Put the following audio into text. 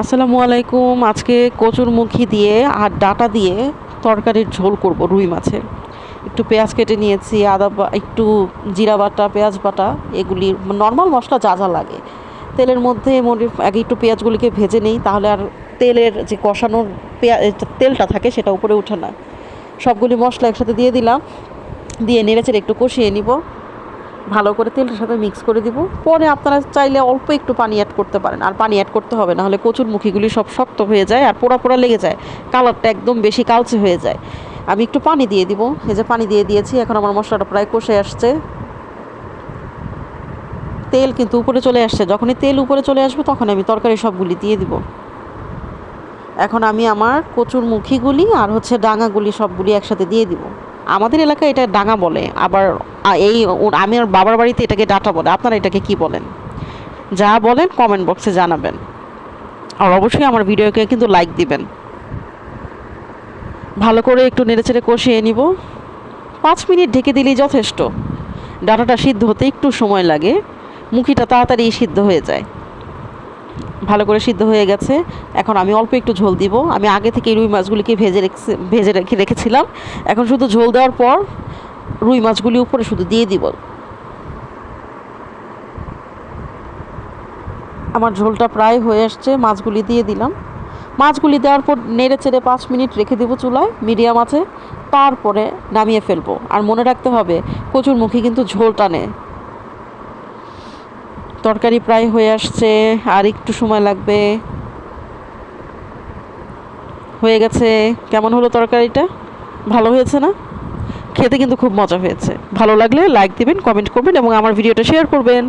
আসসালামু আলাইকুম। আজকে কচুরমুখী দিয়ে আর ডাটা দিয়ে তরকারির ঝোল করব রুই মাছের। একটু পেঁয়াজ কেটে নিয়েছি, আদা একটু জিরা বাটা, পেঁয়াজ বাটা, এগুলি নর্মাল মশলা যা যা লাগে। তেলের মধ্যে মনে, আগে একটু পেঁয়াজগুলিকে ভেজে নেই, তাহলে আর তেলের যে কষানোর পেঁয়াজ তেলটা থাকে সেটা উপরে ওঠে না। সবগুলি মশলা একসাথে দিয়ে দিলাম। দিয়ে নেড়েচেড়ে একটু কষিয়ে নিব। ভালো করে তেলটার সাথে মিক্স করে দিব। পরে আপনারা চাইলে অল্প একটু পানি অ্যাড করতে পারেন। আর পানি অ্যাড করতে হবে না হলে কচুর মুখিগুলি সব শক্ত হয়ে যায় আর পোড়া পোড়া লেগে যায়। কালারটা একদম বেশি কালচে হয়ে যায়। আমি একটু পানি দিয়ে দিব। এই যে পানি দিয়ে দিয়েছি, এখন আমার মশলাটা প্রায় কষে আসছে। তেল কিন্তু উপরে চলে আসছে। যখনই তেল উপরে চলে আসবে, তখন আমি তরকারি সবগুলি দিয়ে দিব। এখন আমি আমার কচুর মুখিগুলি আর হচ্ছে ডাঙাগুলি সবগুলি একসাথে দিয়ে দিব। আমাদের এলাকায় এটা ডাঙা বলে। আবার এই আমি আর বাবার বাড়িতে এটাকে ডাটা বলে। আপনারা এটাকে কি বলেন? যা বলেন কমেন্ট বক্সে জানাবেন। আর অবশ্যই আমার ভিডিওকে কিন্তু লাইক দিবেন। ভালো করে একটু নেড়েচেড়ে কষিয়ে নিব। পাঁচ মিনিট ঢেকে দিলেই যথেষ্ট। ডাটাটা সিদ্ধ হতে একটু সময় লাগে। মুখিটা তাড়াতাড়ি সিদ্ধ হয়ে যায়। ভালো করে সিদ্ধ হয়ে গেছে। এখন আমি অল্প একটু ঝোল দিব। আমি আগে থেকে রুই মাছগুলিকে ভেজে রেখেছি, ভেজে রেখে রেখেছিলাম। এখন শুধু ঝোল দেওয়ার পর রুই মাছগুলি উপরে শুধু দিয়ে দিব। আমার ঝোলটা প্রায় হয়ে আসছে, মাছগুলি দিয়ে দিলাম। মাছগুলি দেওয়ার পর নেড়ে চেড়ে পাঁচ মিনিট রেখে দেবো চুলায়, মিডিয়াম আছে। তারপরে নামিয়ে ফেলব। আর মনে রাখতে হবে কচুর মুখে কিন্তু ঝোল টানে। তরকারি প্রায় হয়ে আসছে, আর একটু সময় লাগবে। হয়ে গেছে। কেমন হলো তরকারিটা? ভালো হয়েছে না? খেতে কিন্তু খুব মজা হয়েছে। ভালো লাগলে লাইক দিবেন কমেন্ট করবেন এবং আমার ভিডিওটা শেয়ার করবেন।